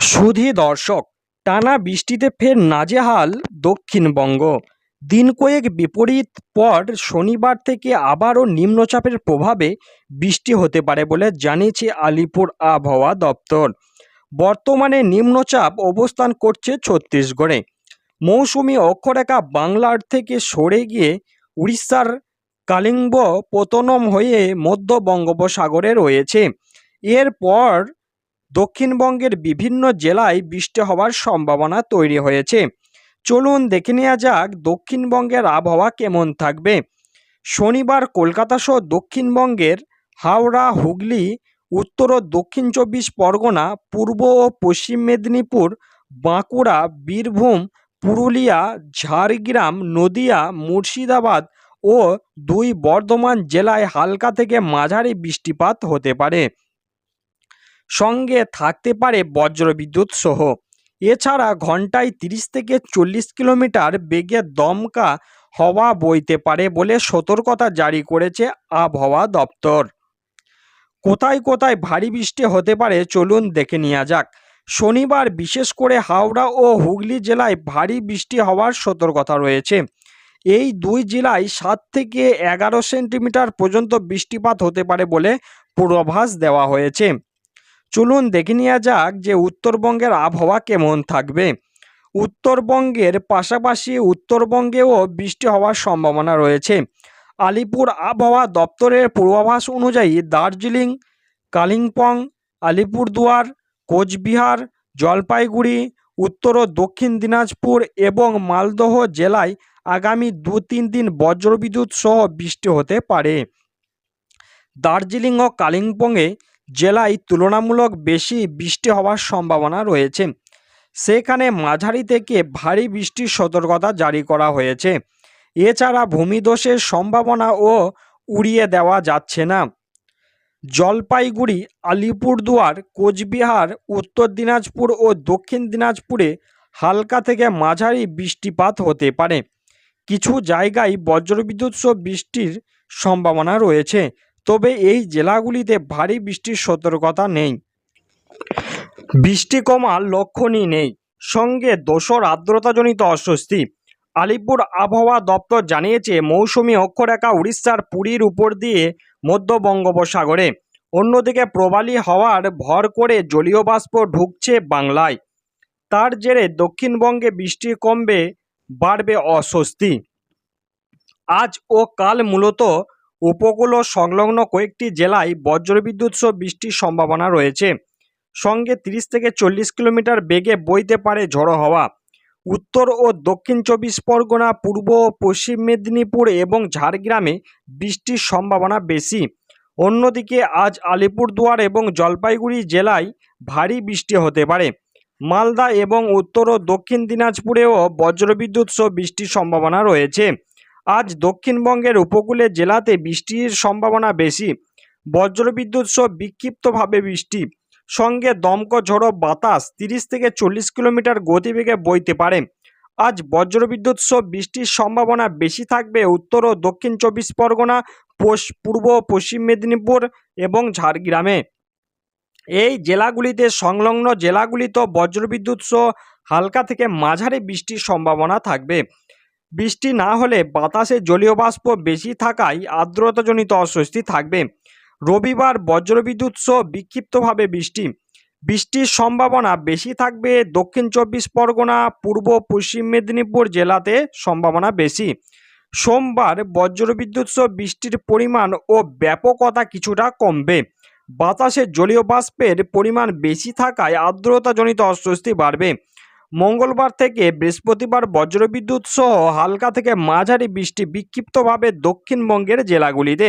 সুধী দর্শক, টানা বৃষ্টিতে ফের নাজেহাল দক্ষিণবঙ্গ। দিন কয়েক বিপরীত পর শনিবার থেকে আবারও নিম্নচাপের প্রভাবে বৃষ্টি হতে পারে বলে জানিয়েছে আলিপুর আবহাওয়া দপ্তর। বর্তমানে নিম্নচাপ অবস্থান করছে ছত্তিশগড়ে। মৌসুমি অক্ষরেখা বাংলার থেকে সরে গিয়ে উড়িষ্যার কালিঙ্গ পতনম হয়ে মধ্য বঙ্গোপসাগরে রয়েছে। এরপর দক্ষিণবঙ্গের বিভিন্ন জেলায় বৃষ্টি হওয়ার সম্ভাবনা তৈরি হয়েছে। চলুন দেখে নেওয়া যাক দক্ষিণবঙ্গের আবহাওয়া কেমন থাকবে। শনিবার কলকাতা সহ দক্ষিণবঙ্গের হাওড়া, হুগলি, উত্তর ও দক্ষিণ চব্বিশ পরগনা, পূর্ব ও পশ্চিম মেদিনীপুর, বাঁকুড়া, বীরভূম, পুরুলিয়া, ঝাড়গ্রাম, নদিয়া, মুর্শিদাবাদ ও দুই বর্ধমান জেলায় হালকা থেকে মাঝারি বৃষ্টিপাত হতে পারে। সঙ্গে থাকতে পারে বজ্রবিদ্যুৎ সহ। এছাড়া ঘন্টায় তিরিশ থেকে চল্লিশ কিলোমিটার বেগে দমকা হওয়া বইতে পারে বলে সতর্কতা জারি করেছে আবহাওয়া দপ্তর। কোথায় কোথায় ভারী বৃষ্টি হতে পারে চলুন দেখে নেওয়া যাক। শনিবার বিশেষ করে হাওড়া ও হুগলি জেলায় ভারী বৃষ্টি হওয়ার সতর্কতা রয়েছে। এই দুই জেলায় সাত থেকে এগারো সেন্টিমিটার পর্যন্ত বৃষ্টিপাত হতে পারে বলে পূর্বাভাস দেওয়া হয়েছে। চলুন দেখে নেওয়া যাক যে উত্তরবঙ্গের আবহাওয়া কেমন থাকবে। উত্তরবঙ্গের পাশাপাশি উত্তরবঙ্গেও বৃষ্টি হওয়ার সম্ভাবনা রয়েছে। আলিপুর আবহাওয়া দপ্তরের পূর্বাভাস অনুযায়ী দার্জিলিং, কালিম্পং, আলিপুরদুয়ার, কোচবিহার, জলপাইগুড়ি, উত্তর ও দক্ষিণ দিনাজপুর এবং মালদহ জেলায় আগামী দু তিন দিন বজ্রবিদ্যুৎ সহ বৃষ্টি হতে পারে। দার্জিলিং ও কালিম্পংয়ে জেলায় তুলনামূলক বেশি বৃষ্টি হওয়ার সম্ভাবনা রয়েছে। সেখানে মাঝারি থেকে ভারী বৃষ্টির সতর্কতা জারি করা হয়েছে। এছাড়া ভূমিধসের সম্ভাবনাও উড়িয়ে দেওয়া যাচ্ছে না। জলপাইগুড়ি, আলিপুরদুয়ার, কোচবিহার, উত্তর দিনাজপুর ও দক্ষিণ দিনাজপুরে হালকা থেকে মাঝারি বৃষ্টিপাত হতে পারে। কিছু জায়গায় বজ্রবিদ্যুৎ সহ বৃষ্টির সম্ভাবনা রয়েছে। তবে এই জেলাগুলিতে ভারী বৃষ্টির সতর্কতা নেই। বৃষ্টি কমার লক্ষণই নেই। সঙ্গে দোসর আর্দ্রতাজনিত অস্বস্তি। আলিপুর আবহাওয়া দপ্তর জানিয়েছে, মৌসুমি অক্ষরেখা উড়িষ্যার পুরীর উপর দিয়ে মধ্য বঙ্গোপসাগরে। অন্যদিকে প্রবালী হওয়ার ভর করে জলীয় বাষ্প ঢুকছে বাংলায়। তার জেরে দক্ষিণবঙ্গে বৃষ্টি কমবে, বাড়বে অস্বস্তি। আজ ও কাল মূলত উপকূল ও সংলগ্ন কয়েকটি জেলায় বজ্রবিদ্যুৎ সহ বৃষ্টির সম্ভাবনা রয়েছে। সঙ্গে তিরিশ থেকে চল্লিশ কিলোমিটার বেগে বইতে পারে ঝড়ো হাওয়া। উত্তর ও দক্ষিণ চব্বিশ পরগনা, পূর্ব ও পশ্চিম মেদিনীপুর এবং ঝাড়গ্রামে বৃষ্টির সম্ভাবনা বেশি। অন্যদিকে আজ আলিপুরদুয়ার এবং জলপাইগুড়ি জেলায় ভারী বৃষ্টি হতে পারে। মালদা এবং উত্তর ও দক্ষিণ দিনাজপুরেও বজ্রবিদ্যুৎ সহ বৃষ্টির সম্ভাবনা রয়েছে। আজ দক্ষিণবঙ্গের উপকূলে জেলাতে বৃষ্টির সম্ভাবনা বেশি। বজ্রবিদ্যুৎ সহ বিক্ষিপ্তভাবে বৃষ্টি। সঙ্গে দমক ঝড়ো বাতাস তিরিশ থেকে চল্লিশ কিলোমিটার গতিবেগে বইতে পারে। আজ বজ্রবিদ্যুৎ সহ বৃষ্টির সম্ভাবনা বেশি থাকবে উত্তর ও দক্ষিণ চব্বিশ পরগনা পূর্ব পশ্চিম মেদিনীপুর এবং ঝাড়গ্রামে। এই জেলাগুলিতে সংলগ্ন জেলাগুলিতেও বজ্রবিদ্যুৎ সহ হালকা থেকে মাঝারি বৃষ্টির সম্ভাবনা থাকবে। বৃষ্টি না হলে বাতাসে জলীয় বাষ্প বেশি থাকায় আর্দ্রতাজনিত অস্বস্তি থাকবে। রবিবার বজ্রবিদ্যুৎ সহ বিক্ষিপ্তভাবে বৃষ্টি। বৃষ্টির সম্ভাবনা বেশি থাকবে দক্ষিণ চব্বিশ পরগনা, পূর্ব পশ্চিম মেদিনীপুর জেলাতে সম্ভাবনা বেশি। সোমবার বজ্রবিদ্যুৎ সহ বৃষ্টির পরিমাণ ও ব্যাপকতা কিছুটা কমবে। বাতাসে জলীয় বাষ্পের পরিমাণ বেশি থাকায় আর্দ্রতাজনিত অস্বস্তি বাড়বে। মঙ্গলবার থেকে বৃহস্পতিবার বজ্রবিদ্যুৎ সহ হালকা থেকে মাঝারি বৃষ্টি বিক্ষিপ্তভাবে দক্ষিণবঙ্গের জেলাগুলিতে।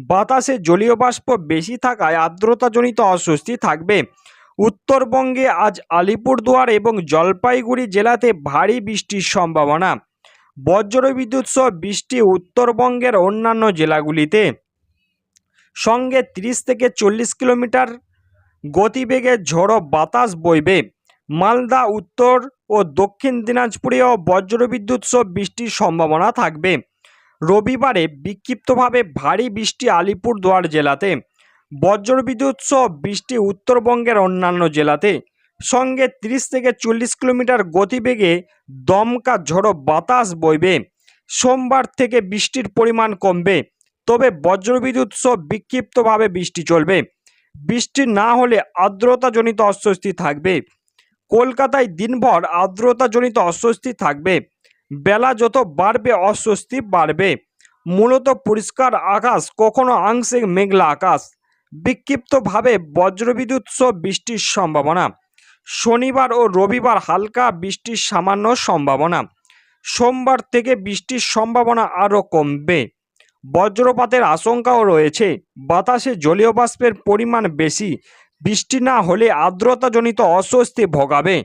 বাতাসে জলীয় বাষ্প বেশি থাকায় আর্দ্রতাজনিত অস্বস্তি থাকবে। উত্তরবঙ্গে আজ আলিপুরদুয়ার এবং জলপাইগুড়ি জেলাতে ভারী বৃষ্টির সম্ভাবনা। বজ্রবিদ্যুৎ সহ বৃষ্টি উত্তরবঙ্গের অন্যান্য জেলাগুলিতে। সঙ্গে তিরিশ থেকে চল্লিশ কিলোমিটার গতিবেগে ঝড়ো বাতাস বইবে। মালদা, উত্তর ও দক্ষিণ দিনাজপুরেও বজ্রবিদ্যুৎ সহ বৃষ্টির সম্ভাবনা থাকবে। রবিবারে বিক্ষিপ্তভাবে ভারী বৃষ্টি আলিপুরদুয়ার জেলাতে, বজ্রবিদ্যুৎ সহ বৃষ্টি উত্তরবঙ্গের অন্যান্য জেলাতে। সঙ্গে তিরিশ থেকে চল্লিশ কিলোমিটার গতিবেগে দমকা ঝড়ো বাতাস বইবে। সোমবার থেকে বৃষ্টির পরিমাণ কমবে, তবে বজ্রবিদ্যুৎ সহ বিক্ষিপ্তভাবে বৃষ্টি চলবে। বৃষ্টি না হলে আর্দ্রতাজনিত অস্বস্তি থাকবে। কলকাতায় দিনভর আর্দ্রতাজনিত অস্বস্তি থাকবে। বেলা যত বাড়বে, অস্বস্তি বাড়বে। মূলত পরিষ্কার আকাশ, কখনো আংশিক মেঘলা আকাশ। বিক্ষিপ্তভাবে বজ্রবিদ্যুৎ সহ বৃষ্টির সম্ভাবনা। শনিবার ও রবিবার হালকা বৃষ্টির সামান্য সম্ভাবনা। সোমবার থেকে বৃষ্টির সম্ভাবনা আরও কমবে। বজ্রপাতের আশঙ্কাও রয়েছে। বাতাসে জলীয় বাষ্পের পরিমাণ বেশি। বৃষ্টি না হলে আর্দ্রতাজনিত অস্বস্তি ভোগাবে।